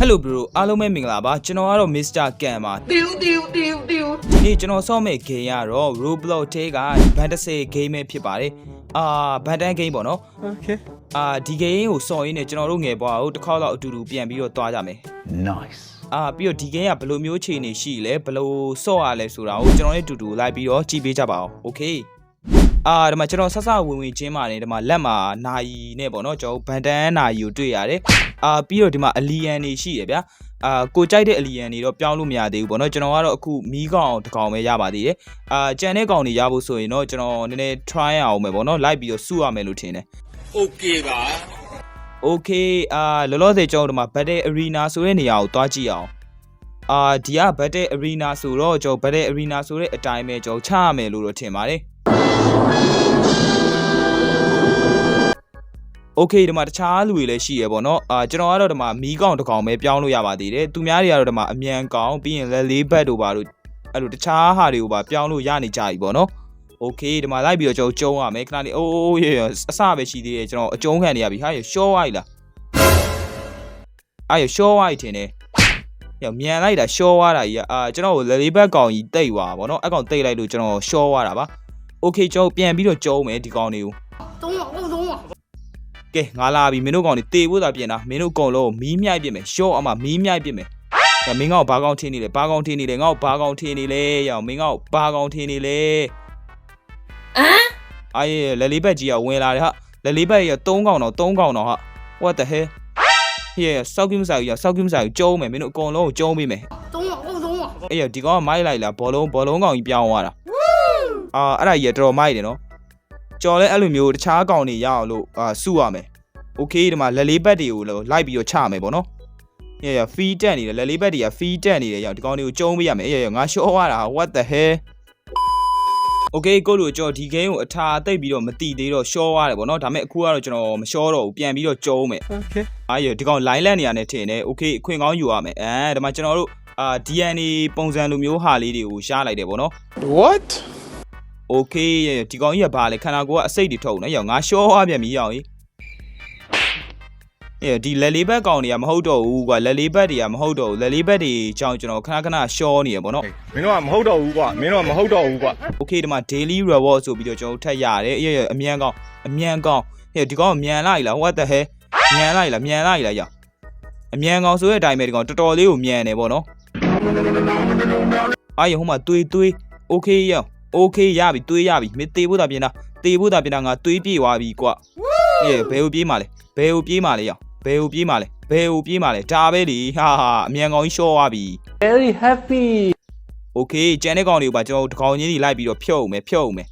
Hello bro အားလုံးပဲမင်္ဂလာပါကျွန်တော်ကတော့ Mr. Kan ပါတီူတီူတီူတီူဒီကျွန်တော်ဆောက်မဲ့ game ကတော့ Roblox ထဲက Fantasy game ပဲဖြစ်ပါတယ်အာဘန်တန်ဂိမ်းပေါ့နော် Okay အာဒီဂိမ်းကိုဆော်ရင်းနဲ့ကျွန်တော်တို့ငယ်ပွားကိုတစ်ခေါက်လောက်အတူတူပြန်ပြီးတော့တွားကြမယ် Nice အာပြီးတော့ဒီဂိမ်းကဘယ်လိုမျိုးခြေအနေရှိလဲဘယ်လိုဆော့ရလဲဆိုတာကိုကျွန်တော်လည်းအတူတူလိုက်ပြီးတော့ကြည့်ပေးကြပါအောင် Okay အာဒီမှာကျွန်တော်ဆက်ဆဝင်ဝင်ချင်းပါတယ်ဒီမှာလက်မှာနာယီနဲ့ပေါ့နော်ကျွန်တော်ဘန်တန်နာယီကိုတွေ့ရတယ်အာပြီးတော့ဒီမှာအလီယန်နေရှိရဗျာအာကိုကြိုက်တဲ့အလီယန်တွေတော့ပြောင်းလို့မရသေးဘူးပေါ့နော်ကျွန်တော်ကတော့အခုမီးကောင်တစ်ကောင်ပဲရပါသေးတယ်အာကြံတဲ့ကောင်တွေရဖို့ဆိုရင်တော့ကျွန်တော်နည်းနည်း try ရအောင်မယ်ပေါ့နော်လိုက်ပြီးတော့စုရမယ်လို့ထင်တယ် Okay 吧。Okay အာလောလောဆယ်ကျွန်တော်တို့ဒီမှာ Battle Arena ဆိုတဲ့နေရာကိုတွားကြည့်အောင်အာဒီက Battle Arena ဆိုတော့ကျွန်တော် Battle Arena ဆိုတဲ့အတိုင်းပဲကျွန်တော်ချရမယ်လို့တော့ထင်ပါတယ် โอเคဒီမှာတခြားလူတွေလည်းရှိရပေါ့နော်အာကျွန်တော်ကတော့ဒီမှာမီးကောင်တစ်ကောင်ပဲပြောင်းလို့ရပါသေးတယ်သူများတွေကတော့ဒီမှာအမြန်ကောင်ပြီးရင်လည်းလေးဘက်တို့ပါတို့အဲ့လိုတခြားဟာတွေကိုပါပြောင်းလို့ရနေကြပြီပေါ့နော်โอเคဒီမှာလိုက်ပြီးတော့ကျွန်တော်ကျုံးရမယ်ခဏလေးအိုးအိုးရရအစပဲရှိသေးတယ်ကျွန်တော်အကျုံးခံနေရပြီဟာရရှော့ဝိုက်လားအဲ့ရရှော့ဝိုက်ထင်တယ်ရောမြန်လိုက်တာရှော့ွားတာကြီးအာကျွန်တော်ကိုလေလေးဘက်ကောင်ကြီးတိတ်ွားပါဗောနော်အဲ့ကောင်တိတ်လိုက်လို့ကျွန်တော်ရှော့ွားတာပါโอเคကျွန်တော်ပြန်ပြီးတော့ကျုံးမယ်ဒီကောင်လေးကို ကဲငါလာပြီမင်းတို့ကောင်တွေတေဖို့သာပြင်တာမင်းတို့ကောင်လုံးကိုမီးမြိုက်ပြင်မယ်ရှော့အမမီးမြိုက်ပြင်မယ်ဒါမင်းကောင်ဘာကောင်ထင်းနေလဲဘာကောင်ထင်းနေလဲငါ့ကိုဘာကောင်ထင်းနေလဲရအောင်မင်းကောင်ဘာကောင်ထင်းနေလဲဟမ်အာရေလက်လေးဘက်ကြီးကဝင်လာတယ်ဟာလက်လေးဘက်ကြီးက3កောင်တော့3កောင်တော့ဟာ what the hell ဟေးစောက်ကင်းမစားဘူးရစောက်ကင်းမစားဘူးကျုံးမယ်မင်းတို့အကုန်လုံးကိုကျုံးပေးမယ်သုံးပါအုံးသုံးပါအေးဒီကောင်ကမိုက်လိုက်လာဘောလုံးဘောလုံးကောင်ကြီးပြောင်းသွားတာအာအဲ့ဒါကြီးကတော်တော်မိုက်တယ်နော် ကြော်လဲအဲ့လိုမျိုးတခြားကောင်တွေရအောင်လို့အာစုရမယ်โอเคဒီမှာလက်လေးဘက်တွေကိုလည်းလိုက်ပြီးတော့ချမယ်ပေါ့နော်အေးရဖီးတက်နေတယ်လက်လေးဘက်တွေကဖီးတက်နေတယ်ရောက်ဒီကောင်တွေကိုကျုံးပေးရမယ်အေးရငါရှော့သွားတာ what the hell โอเคကိုတို့ကြော်ဒီ game ကိုအထာတိတ်ပြီးတော့မတိသေးတော့ရှော့သွားတယ်ပေါ့နော်ဒါပေမဲ့အခုကတော့ကျွန်တော်မရှော့တော့ဘူးပြန်ပြီးတော့ကျုံးမယ် Okay. အားရဒီကောင် line လက်နေရနဲ့ထင်တယ်โอเคအခွင့်ကောင်းယူရမယ်အဲဒီမှာကျွန်တော်တို့အာ DNA ပုံစံလိုမျိုးဟာလေးတွေကိုရှားလိုက်တယ်ပေါ့နော် What? โอเคဒီကောင်ကြီးကဘာလဲခန္ဓာကိုယ်ကအစိတ်တွေထုတ်နေရောငါရှော့သွားပြန်ပြီရောကြီးအဲဒီလက်လေးဘက်ကောင်တွေကမဟုတ်တော့ဘူးကွာလက်လေးဘက်တွေကမဟုတ်တော့ဘူးလက်လေးဘက်တွေကြောင့်ကျွန်တော်ခဏခဏရှော့နေရပေါ့နော် မင်းတို့ကမဟုတ်တော့ဘူးကွာမင်းတို့ကမဟုတ်တော့ဘူးကွာ โอเคဒီမှာ daily reward ဆိုပြီးတော့ကျွန်တော်ထပ်ရတယ်အေးရအမြန်ကောင်အမြန်ကောင်ဟဲ့ဒီကောင်ကမြန်လိုက်လား what the hell မြန်လိုက်လားမြန်လိုက်လားရောအမြန်ကောင်ဆိုတဲ့အတိုင်းပဲဒီကောင်တော်တော်လေးကိုမြန်နေပေါ့နော်အာရဟိုမှာတွေးတွေး okay ရော okay ရပြီတွေးရပြီမသေးဖို့တာပြင်တာသေဖို့တာပြင်တာငါတွေးပြေသွားပြီကွာအေးဘယ်ကိုပြေးมาလဲဘယ်ကိုပြေးมาလဲရောဘယ်ကိုပြေးมาလဲဘယ်ကိုပြေးมาလဲဒါပဲလေဟာဟာအမြန်ကောင်ကြီးရှော့သွားပြီ Very happy. Okay ကျန်တဲ့ကောင်တွေကိုပါကျွန်တော်တို့ဒီကောင်ကြီးတွေလိုက်ပြီးတော့ဖြုတ်အောင်မယ်ဖြုတ်အောင်မယ်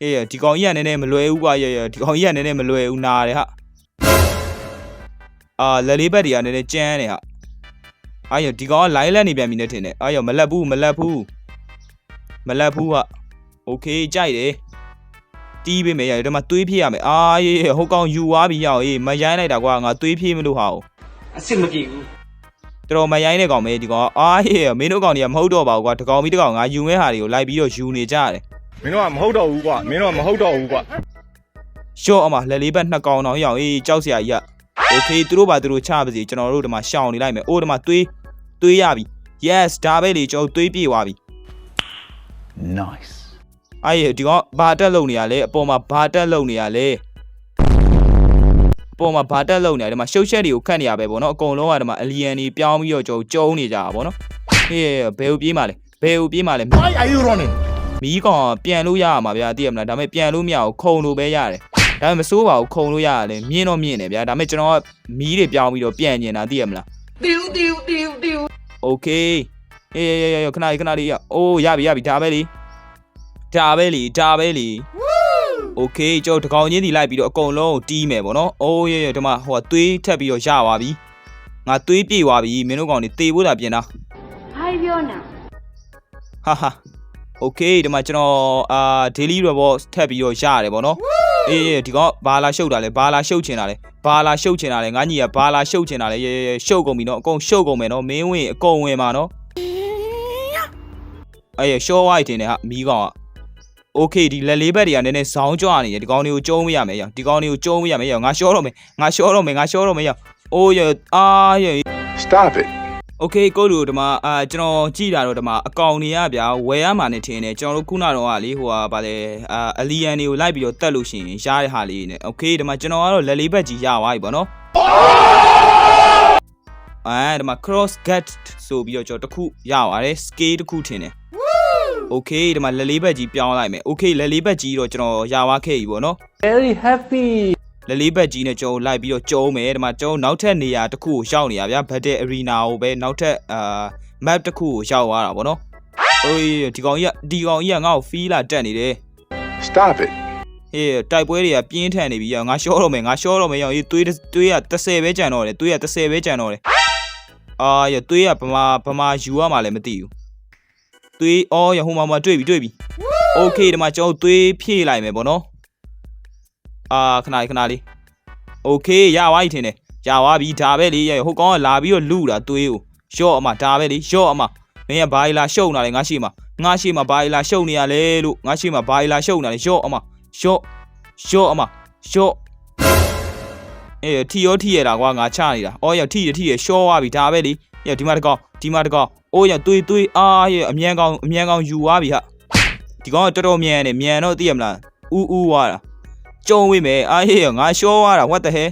အေးဒီကောင်ကြီးကနည်းနည်းမလွယ်ဘူးကွာရေရေဒီကောင်ကြီးကနည်းနည်းမလွယ်ဘူးနားတယ်ဟာအာလက်လေးဘက်တွေကနည်းနည်းကျန်းတယ်ဟာအာရဒီကောင်ကလိုင်းလက်နေပြန်ပြီနဲ့ထင်တယ်အာရမလက်ဘူးမလက်ဘူးမလက်ဘူးဟာ Okay ကြိုက်တယ်တီးပေးမယ်ရဒီမှာသွေးဖြည့်ရမယ်အာရေဟိုကောင်ယူသွားပြီရောက်အေးမရိုင်းလိုက်တာကွာငါသွေးဖြည့်မလို့ဟာ哦 အဆင်မပြေဘူး တော်တော်မရိုင်းတဲ့ကောင်ပဲဒီကောင်ကအာဟေးမင်းတို့ကောင်တွေကမဟုတ်တော့ပါဘူးကွာတကောင်ပြီးတကောင်ငါယူမဲ့ဟာတွေကိုလိုက်ပြီးတော့ယူနေကြတယ် မင်းတို့ကမဟုတ်တော့ဘူးကွာမင်းတို့ကမဟုတ်တော့ဘူးကွာ ရှော့အမလက်လေးဘက်နှစ်ကောင်တော့ရောက်အေးကြောက်စရာကြီးကโอเคသူတို့ပါသူတို့ချပါစေကျွန်တော်တို့ဒီမှာရှောင်နေလိုက်မယ်အိုးဒီမှာသွေးသွေးရပြီ yes ဒါပဲလေကျွန်တော်သွေးပြေသွားပြီ Nice. အဲ့ဒီဒီကောင်ဘာတက်လုံနေရလဲအပေါ်မှာဘာတက်လုံနေရလဲအပေါ်မှာဘာတက်လုံနေရဒီမှာရှုပ်ချက်တွေကိုခတ်နေရပဲပေါ့နော်အကုန်လုံးကဒီမှာအလီယန်တွေပြောင်းပြီးတော့ကျုံကျုံနေကြတာပေါ့နော်ဟေးဘယ်ဦးပြေးမှာလဲဘယ်ဦးပြေးမှာလဲ Why are you running မီးကောင်ပြန်လို့ရရမှာဗျာသိရမလားဒါပေမဲ့ပြန်လို့မရဘူးခုံလို့ပဲရတယ်ဒါပေမဲ့မစိုးပါဘူးခုံလို့ရတယ်မြင်တော့မြင်တယ်ဗျာဒါပေမဲ့ကျွန်တော်ကမီးတွေပြောင်းပြီးတော့ပြန်ကျင်တာသိရမလားတီးတီးတီးတီး Okay အေးရရရခဏလေးခဏလေးရအိုးရပြီရပြီဒါပဲလေ ဒါပဲလीဒါပဲလीโอเคကျွန်တော်တကောင်ချင်းစီလိုက်ပြီးတော့အကုန်လုံးကိုတီးမယ်ပေါ့နော်အိုးရေရေဒီမှာဟိုကသွေးထက်ပြီးတော့ရသွားပြီငါသွေးပြေသွားပြီမင်းတို့ကောင်တွေတေဖို့တာပြင်တာ ဘာပြောနေ ဟာဟာโอเคဒီမှာကျွန်တော်အာ daily report ထပ်ပြီးတော့ရတယ်ဗောနော်အေးအေးဒီကောင်ဘာလာရှုပ်တာလဲဘာလာရှုပ်ချင်တာလဲဘာလာရှုပ်ချင်တာလဲငါညီကဘာလာရှုပ်ချင်တာလဲရေရေရှုပ်ကုန်ပြီနော်အကုန်ရှုပ်ကုန်မယ်နော်မင်းဝင်အကုန်ဝင်ပါနော်အေးရှော့ဝိုက်တင်တယ်ဟာမီးကောင်က โอเคဒီလက်လေးဘက်တွေကနည်းနည်းဇောင်းကြွနေတယ်ဒီကောင်တွေကိုကျုံးမရမယ်ရဒီကောင်တွေကိုကျုံးမရမယ်ရငါရှော့တော့မယ်ငါရှော့တော့မယ်ငါရှော့တော့မယ်ရအိုးရအာရ Stop it. โอเคကိုလူဒီမှာအာကျွန်တော်ကြည့်တာတော့ဒီမှာအကောင်နေရဗျာဝယ်ရမှာနေထင်တယ်ကျွန်တော်တို့ခုနတော့ကလေဟိုဟာဗာလေအာအလီယန်တွေကိုလိုက်ပြီးတော့တက်လို့ရှိရင်ရတဲ့ဟာလေးနဲ့โอเคဒီမှာကျွန်တော်ကတော့လက်လေးဘက်ကြီးရသွားပြီပေါ့နော်အဲဒီမှာ cross get ဆိုပြီးတော့ကျွန်တော်တစ်ခုရပါတယ် scale တစ်ခုထင်တယ် โอเคဒီမှာလက်လေးဘက်ကြီးပြောင်းလိုက်မယ်โอเคလက်လေးဘက်ကြီးတော့ကျွန်တော်ရသွားခဲ့ပြီပေါ့နော် Very happy. လက်လေးဘက်ကြီးနဲ့ကျွန်တော်လိုက်ပြီးတော့ကျုံးမယ်ဒီမှာကျွန်တော်နောက်ထပ်နေရာတစ်ခုကိုရောက်နေရဗျာ battle arena ကိုပဲနောက်ထပ်အာ map တစ်ခုကိုရောက်သွားတာဗောနော်အေးဒီကောင်ကြီးကဒီကောင်ကြီးကငါ့ကို feel လာတက်နေတယ် Stop it. ဟေးတိုက်ပွဲတွေကပြင်းထန်နေပြီရောငါရှော့တော့မယ်ငါရှော့တော့မယ်ရောရေးသွေးသွေးက30ပဲကြံတော့တယ်သွေးက30ပဲကြံတော့တယ်အာရသွေးကဗမာဗမာယူရမှာလည်းမသိဘူး သွေးအော်ရဟိုမှာမှာတွေ့ပြီတွေ့ပြီโอเคဒီမှာကျွန်တော်သွေးဖြည့်လိုက်မယ်ဗောနော်အာခဏလေးခဏလေးโอเคရသွားပြီထင်တယ်ရသွားပြီဒါပဲလေရဟိုကောင်ကလာပြီးတော့လူတာသွေးကိုရှော့အမဒါပဲလေရှော့အမမင်းကဘာလာရှုံနေတာလဲငါရှိမှာငါရှိမှာဘာလာရှုံနေရလဲလို့ငါရှိမှာဘာလာရှုံနေတာလဲရှော့အမ ရှော့ရှော့အမရှော့အေးထီရောထီရတာကွာငါချနေတာအော်ရထီရထီရရှော့သွားပြီဒါပဲလေရဒီမှာတကောင် ဒီမှာတကောင်အိုးရသွေးသွေးအာရအမြန်ကောင်အမြန်ကောင်ယူသွားပြီဟာဒီကောင်ကတော်တော်မြန်နေမြန်တော့သိရမလားဥဥသွားတာကြုံဝေးမယ်အာရငါရှော့သွားတာ what the hell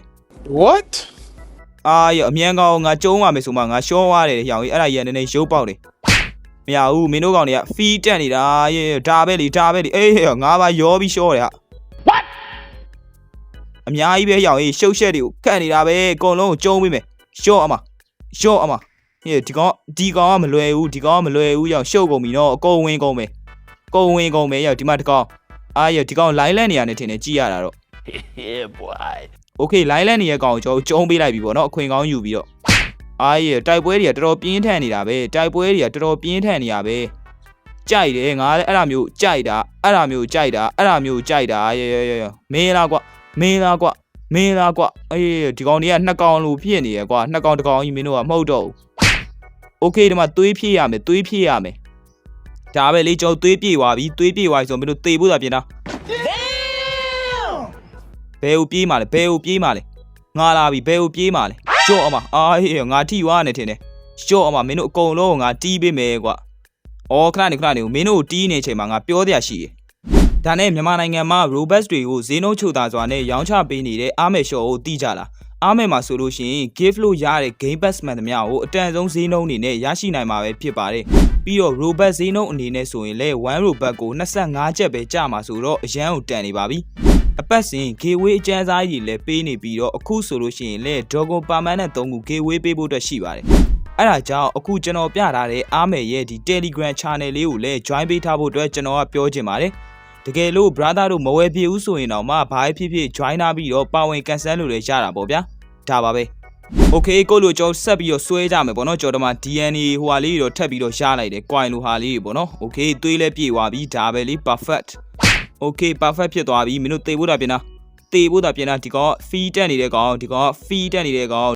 What? အာရအမြန်ကောင်ငါကျုံးပါမယ်ဆိုမှငါရှော့သွားတယ်ရောင်ကြီးအဲ့ဒါရန်နေနေရုပ်ပေါက်တယ်မရဘူးမင်းတို့ကောင်တွေကဖီးတက်နေတာရေဒါပဲလေဒါပဲလေအေးငါပါရောပြီးရှော့တယ်ဟာအများကြီးပဲရောက်ရေးရှုပ်ရှက်တွေကိုကတ်နေတာပဲအကုန်လုံးကိုကျုံးပေးမယ်ရှော့အမရှော့အမ ဟေ့ဒီကောင်ဒီကောင်ကမလွယ်ဘူးဒီကောင်ကမလွယ်ဘူးရောက်ရှုပ်ကုန်ပြီနော်အကုန်ဝင်ကုန်ပဲကုန်ဝင်ကုန်ပဲရောက်ဒီမှာဒီကောင်အားရဒီကောင်လိုင်းလန့်နေရနေထင်တယ်ကြည်ရတာတော့ yeah boy okay လိုင်းလန့်နေရကောင်ကျွန်တော်ကျုံးပေးလိုက်ပြီပေါ့နော်အခွင့်ကောင်းယူပြီးတော့အားရတိုက်ပွဲတွေကတော်တော်ပြင်းထန်နေတာပဲတိုက်ပွဲတွေကတော်တော်ပြင်းထန်နေတာပဲကြိုက်တယ်ငါလည်းအဲ့ဒါမျိုးကြိုက်တာအဲ့ဒါမျိုးကြိုက်တာအဲ့ဒါမျိုးကြိုက်တာရရရရမင်းလားကွမင်းလားကွမင်းလားကွအေးဒီကောင်တွေကနှစ်ကောင်လိုဖြစ်နေရကွနှစ်ကောင်တစ်ကောင်ကြီးမင်းတို့ကမဟုတ်တော့ဘူး โอเคဒီမှာသွေးဖြည့်ရမယ်သွေးဖြည့်ရမယ်ဒါပဲလေကျွန်တော်သွေးပြေသွားပြီသွေးပြေသွားပြီဆိုမင်းတို့သေဖို့သာပြင်တာဘယ်ကိုပြေးมาလဲဘယ်ကိုပြေးมาလဲငါလာပြီဘယ်ကိုပြေးมาလဲကြော့အမအာဟေးငါထိသွားနေထင်တယ်ကြော့အမမင်းတို့အကုန်လုံးကိုငါတီးပေးမယ်ကွအော်ခဏနေခဏနေမင်းတို့ကိုတီးနေချိန်မှာငါပြောတရားရှိတယ် ဒါနဲ့မြန်မာနိုင်ငံမှာ Robust တွေကိုဈေးနှုန်းချိုသာစွာနဲ့ရောင်းချပေးနေတဲ့အားမယ်ရှော့ကိုတီးကြလား အားမယ်မှာဆိုလို့ရှိရင် gift လို့ရတဲ့ game pass မှန်သမျှကိုအတန်ဆုံးဈေးနှုန်းအနေနဲ့ရရှိနိုင်မှာပဲဖြစ်ပါတယ်ပြီးတော့ Robust ဈေးနှုန်းအနေနဲ့ဆိုရင်လည်း1 Robust ကို25ကျပ်ပဲကျမှာဆိုတော့အရန်ကိုတန်နေပါပြီအပတ်စဉ် gateway အကျန်းစားကြီးလည်းပေးနေပြီးတော့အခုဆိုလို့ရှိရင်လည်း Dogo Permanent 3ခု gateway ပေးဖို့အတွက်ရှိပါတယ်အဲ့ဒါကြောင့်အခုကျွန်တော်ပြထားတဲ့အားမယ်ရဲ့ဒီ Telegram channel လေးကိုလည်း join ပေးထားဖို့အတွက်ကျွန်တော်ကပြောချင်ပါတယ်တကယ်လို့ brother တို့မဝယ်ပြဘူးဆိုရင်တော့မှဘာဖြစ်ဖြစ် join လာပြီးတော့ပါဝင် cancel လို့လည်းရတာပေါ့ဗျာ ဒါပါပဲ okay ကိုလိုကျွန်တော်ဆက်ပြီးတော့ဆွဲကြမယ်ပေါ့နော်ကျွန်တော်တို့မှာ DNA ဟိုဟာလေးတွေတော့ထပ်ပြီးတော့ရလိုက်တယ် coin လိုဟာလေးတွေပေါ့နော် okay သွေးလည်းပြေသွားပြီဒါပဲလေ perfect okay perfect ဖြစ်သွားပြီမင်းတို့သေဖို့တာပြင်တာသေဖို့တာပြင်တာဒီကောင်က fee တက်နေတဲ့ကောင်ဒီကောင်က fee တက်နေတဲ့ကောင်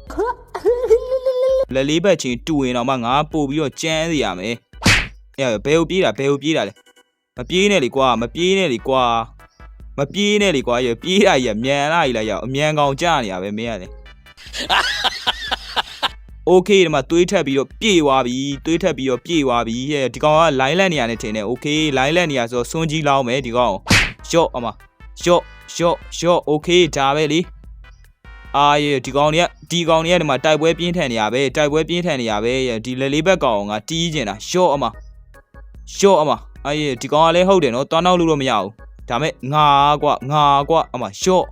လက်လေးဘက်ချင်းတူရင်တော့မှငါပို့ပြီးတော့ကြမ်းစီရမယ်အဲ့ဘယ်ကိုပြေးတာဘယ်ကိုပြေးတာလဲမပြေးနဲ့လေကွာမပြေးနဲ့လေကွာမပြေးနဲ့လေကွာရပြေးတာကြီးကမြန်လာကြီးလားရောက်အမြန်ကောင်ကြာနေရပဲမင်းကလေ โอเคဒီမှာတွေးထက်ပြီးတော့ပြေသွားပြီတွေးထက်ပြီးတော့ပြေသွားပြီဟဲ့ဒီကောင်က line လက်နေရနေထင်တယ်โอเค line လက်နေရဆိုတော့စွန်းကြီးလောင်းမယ်ဒီကောင်ရှော့အမရှော့ရှော့ရှော့โอเคဒါပဲလေအာရေဒီကောင်တွေကဒီကောင်တွေကဒီမှာတိုက်ပွဲပြင်းထန်နေရပဲတိုက်ပွဲပြင်းထန်နေရပဲဒီလေလေးဘက်ကောင်ကတီးကျင်တာရှော့အမ ရှော့အမအေးဒီကောင်ကလည်းဟုတ်တယ်နော်တွားနောက်လို့တော့မရဘူးဒါမဲ့ငါကွာငါကွာအမရှော့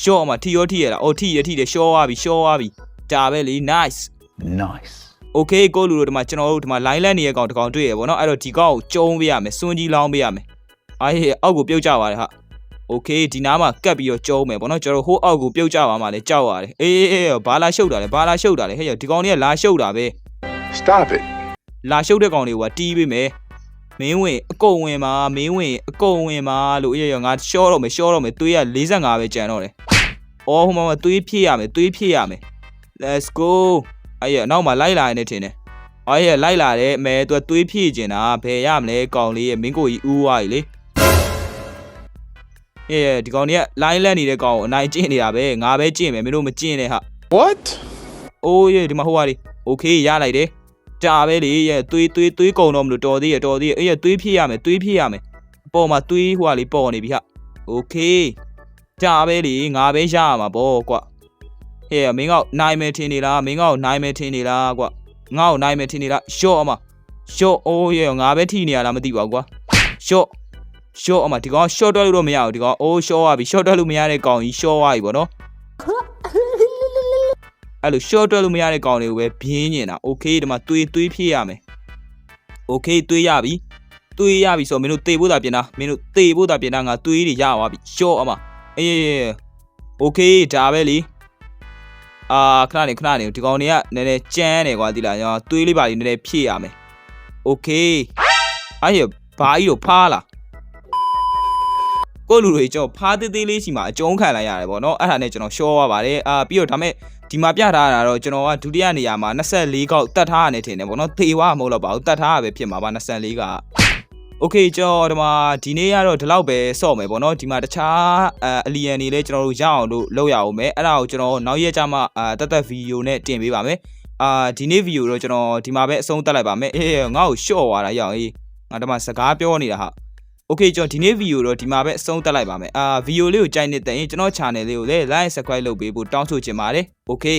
ရှော့အမထီရောထီရလားအော်ထီရထီတယ်ရှော့သွားပြီရှော့သွားပြီဒါပဲလေ nice Nice. okay ကိုလူတို့ဒီမှာကျွန်တော်တို့ဒီမှာ line လက်နေရကောင်တစ်ကောင်တွေ့ရပေါ့နော်အဲ့တော့ဒီကောင်ကိုကျုံးပေးရမယ်စွန်းကြီးလောင်းပေးရမယ်အေးအောက်ကိုပြုတ်ကြပါတယ်ဟာ okay ဒီနားမှာကတ်ပြီးတော့ကျုံးမယ်ပေါ့နော်ကျွန်တော်ဟိုးအောက်ကိုပြုတ်ကြပါမှလည်းကြောက်ရတယ်အေးအေးအေးဘာလာရှုပ်တာလဲဘာလာရှုပ်တာလဲဟဲ့ဒီကောင်တွေကလာရှုပ်တာပဲ Stop it. လာရှုပ်တဲ့ကောင်တွေကတီးပေးမယ် မင်းဝင်အကုန်ဝင်ပါမင်းဝင်အကုန်ဝင်ပါလို့အေးရငါရှော့တော့မယ်ရှော့တော့မယ်သွေးက45ပဲကြံတော့တယ်အော်ဟိုမှာမသွေးဖြည့်ရမယ်သွေးဖြည့်ရမယ် let's go အေးရနောက်မှာလိုက်လာနေတယ်ထင်တယ်အေးရလိုက်လာတယ်အမဲသူကသွေးဖြည့်ကျင်တာဘယ်ရမလဲကောင်လေးရဲ့မင်းကိုကြီးဦးဝါကြီးလေအေးရဒီကောင်တွေကလိုင်းလက်နေတဲ့ကောင်ကိုအနိုင်ကျင့်နေတာပဲငါပဲကျင့်မယ်မင်းတို့မကျင့်နဲ့ဟာ what အိုးရေဒီမှာဟိုဟာလေ okay ရလိုက်တယ် ကြာပဲလေရဲ့သွေးသွေးသွေးကုံတော့မလို့တော်သေးရတော်သေးရအေးရသွေးဖြည့်ရမယ်သွေးဖြည့်ရမယ်အပေါ်မှာသွေးဟိုဟာလေပေါ်နေပြီဟာโอเคကြာပဲလေငါပဲရရမှာပေါ့ကွာဟဲ့မင်းကနိုင်မယ်ထင်နေလားမင်းကနိုင်မယ်ထင်နေလားကွာငါ့ကိုနိုင်မယ်ထင်နေလားရှော့အမရှော့အိုးရေငါပဲထိနေရလားမသိပါဘူးကွာရှော့ရှော့အမဒီကောင်ရှော့တွက်လို့တော့မရဘူးဒီကောင်အိုးရှော့ရပြီရှော့တွက်လို့မရတဲ့ကောင်ကြီးရှော့ရပြီပေါ့နော် အဲ့လို short တွက်လို့မရတဲ့ကောင်တွေကိုပဲဘင်းနေတာ okay ဒီမှာသွေးသွေးဖြည့်ရမယ် okay သွေးရပြီသွေးရပြီဆိုတော့မင်းတို့တေဖို့တာပြင်တာမင်းတို့တေဖို့တာပြင်တာငါသွေးတွေရသွားပြီ short အမအေး okay ဒါပဲလीအာခဏနေခဏနေဒီကောင်တွေကနည်းနည်းကြမ်းတယ်ကွာဒီလားကျွန်တော်သွေးလေးပါလေးနည်းနည်းဖြည့်ရမယ် okay အဲ့ရဘာကြီးတော့ဖားလားကိုယ့်လူတွေကျွန်တော်ဖားသေးသေးလေးရှိမှအကျုံးခံလိုက်ရတယ်ဗောနော်အဲ့ဒါနဲ့ကျွန်တော်ရှော့ရပါတယ်အာပြီးတော့ဒါမဲ့ ဒီမှာပြထားတာတော့ကျွန်တော်ကဒုတိယနေရာမှာ24ကောက်တတ်ထားရတယ်ထင်တယ်ဗောနော်သေဝမဟုတ်တော့ပါဘူးတတ်ထားရပဲဖြစ်မှာပါ24ကโอเคကျွန်တော်ဒီမှာဒီနေ့ကတော့ဒီလောက်ပဲစော့မယ်ဗောနော်ဒီမှာတခြားအလီယန်တွေလည်းကျွန်တော်တို့ရအောင်လို့လုပ်ရအောင်မယ်အဲ့ဒါကိုကျွန်တော်နောက်ရက်ကျမှအာတက်တက်ဗီဒီယိုနဲ့တင်ပေးပါမယ်အာဒီနေ့ဗီဒီယိုတော့ကျွန်တော်ဒီမှာပဲအဆုံးသတ်လိုက်ပါမယ်အေးငါ့ကိုရှော့သွားတာရအောင်အေးငါဒီမှာစကားပြောနေတာဟာ Okay ကျွန်တော်ဒီနေ့ video တော့ဒီမှာပဲအဆုံးသတ်လိုက်ပါမယ်အာ video လေးကိုကြိုက်နေတဲ့ရင်ကျွန်တော် channel လေးကိုလည်း like subscribe လုပ်ပေးဖို့တောင်းဆိုချင်ပါတယ် Okay